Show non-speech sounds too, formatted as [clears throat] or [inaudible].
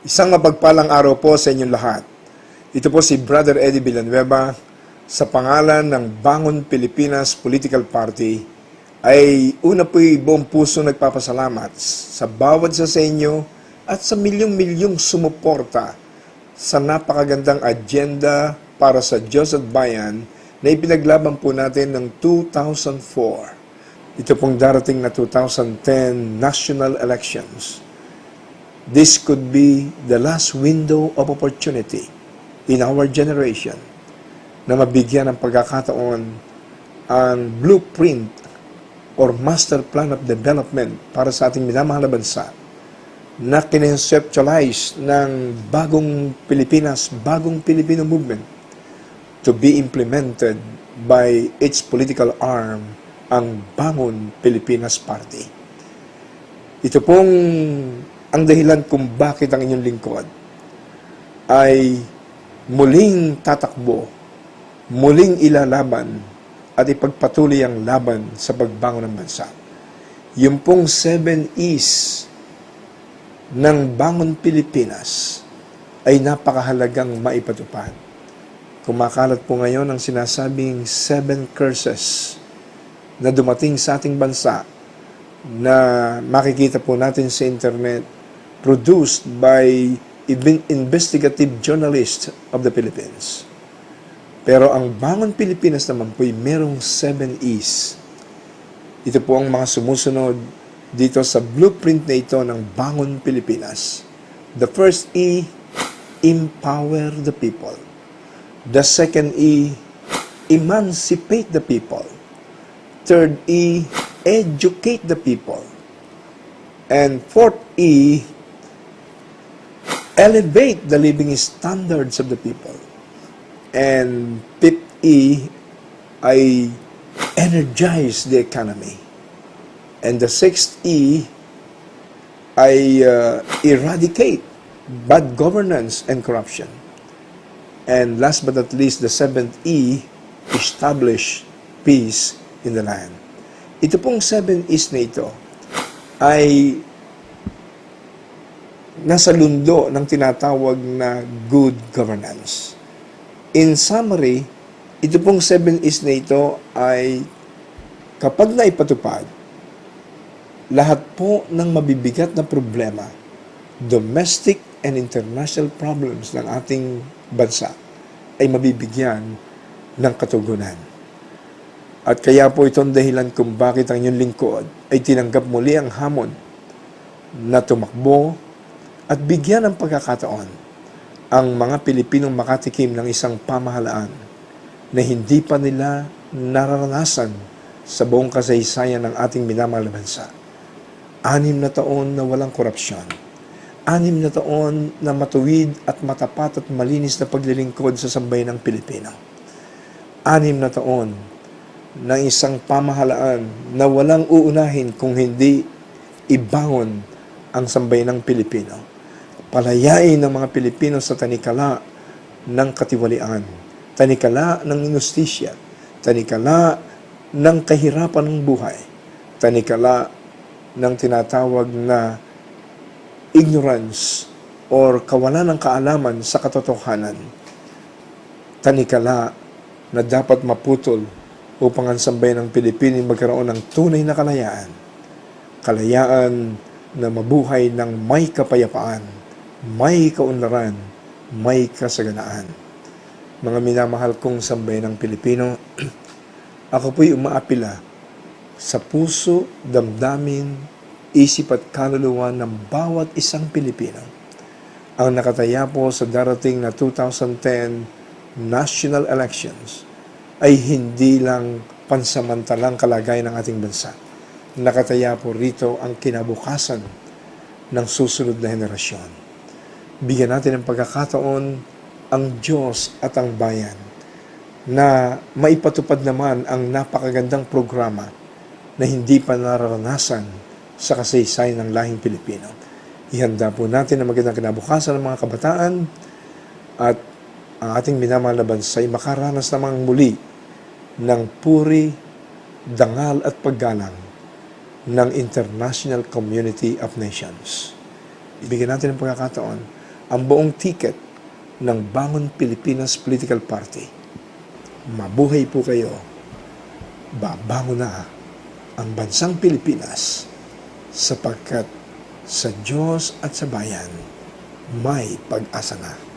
Isang mapagpalang araw po sa inyong lahat. Ito po si Brother Eddie Villanueva sa pangalan ng Bangon Pilipinas Political Party ay una po'y buong puso nagpapasalamat sa bawat sa sa inyo at sa milyong-milyong sumuporta sa napakagandang agenda para sa Diyos at Bayan na ipinaglaban po natin ng 2004. Ito pong darating na 2010 national elections. This could be the last window of opportunity in our generation na mabigyan ng pagkakataon ang blueprint or master plan of development para sa ating minamahal na bansa na kinonceptualize ng bagong Pilipinas, bagong Filipino movement to be implemented by its political arm, ang Bangon Pilipinas Party. Ito pong ang dahilan kung bakit ang inyong lingkod ay muling tatakbo, muling ilalaban at ipagpatuloy ang laban sa pagbangon ng bansa. Yung pong 7 E's ng Bangon Pilipinas ay napakahalagang maipatupad. Kumakalat po ngayon ang sinasabing seven curses na dumating sa ating bansa na makikita po natin sa internet produced by investigative journalists of the Philippines. Pero ang Bangon Pilipinas naman po ay merong 7 E's. Ito po ang mga sumusunod dito sa blueprint na ito ng Bangon Pilipinas. The first E, empower the people. The second E, emancipate the people. Third E, educate the people. And fourth E, elevate the living standards of the people. And fifth E, ay energize the economy. And the sixth E ay uh, eradicate bad governance and corruption. And last but not least, the seventh E, establish peace in the land. Ito pong seven E's na ito ay nasa lundo ng tinatawag na good governance. In summary, ito pong seven E's na ito ay kapag naipatupad, lahat po ng mabibigat na problema, domestic and international problems ng ating bansa ay mabibigyan ng katugunan. At kaya po itong dahilan kung bakit ang inyong lingkod ay tinanggap muli ang hamon na tumakbo at bigyan ng pagkakataon ang mga Pilipinong makatikim ng isang pamahalaan na hindi pa nila nararanasan sa buong kasaysayan ng ating minamahal na bansa. Anim na taon na walang korupsyon. Anim na taon na matuwid at matapat at malinis na paglilingkod sa sambayan ng Pilipino. Anim na taon ng isang pamahalaan na walang uunahin kung hindi ibangon ang sambayan ng Pilipino. Palayain ng mga Pilipino sa tanikala ng katiwalian, tanikala ng inustisya, tanikala ng kahirapan ng buhay, tanikala ng tinatawag na ignorance or kawalan ng kaalaman sa katotohanan. Tanikala na dapat maputol upang ang sambayan ng Pilipino magkaroon ng tunay na kalayaan. Kalayaan na mabuhay ng may kapayapaan, may kaunlaran, may kasaganaan. Mga minamahal kong sambayan ng Pilipino, [clears throat] ako po'y umaapila sa puso, damdamin, isip at kaluluwa ng bawat isang Pilipino ang nakataya po sa darating na 2010 national elections ay hindi lang pansamantalang kalagayan ng ating bansa. Nakataya po rito ang kinabukasan ng susunod na henerasyon. Bigyan natin ng pagkakataon ang Diyos at ang bayan na maipatupad naman ang napakagandang programa na hindi pa nararanasan sa kasaysayan ng lahing Pilipino. Ihanda po natin ang magandang kinabukasan ng mga kabataan at ang ating minamahal na bansa ay makaranas namang muli ng puri, dangal at paggalang ng International Community of Nations. Ibigyan natin ang pagkakataon ang buong ticket ng Bangon Pilipinas Political Party. Mabuhay po kayo. Babangon na ang bansang Pilipinas sapagkat sa Diyos at sa bayan may pag-asa na.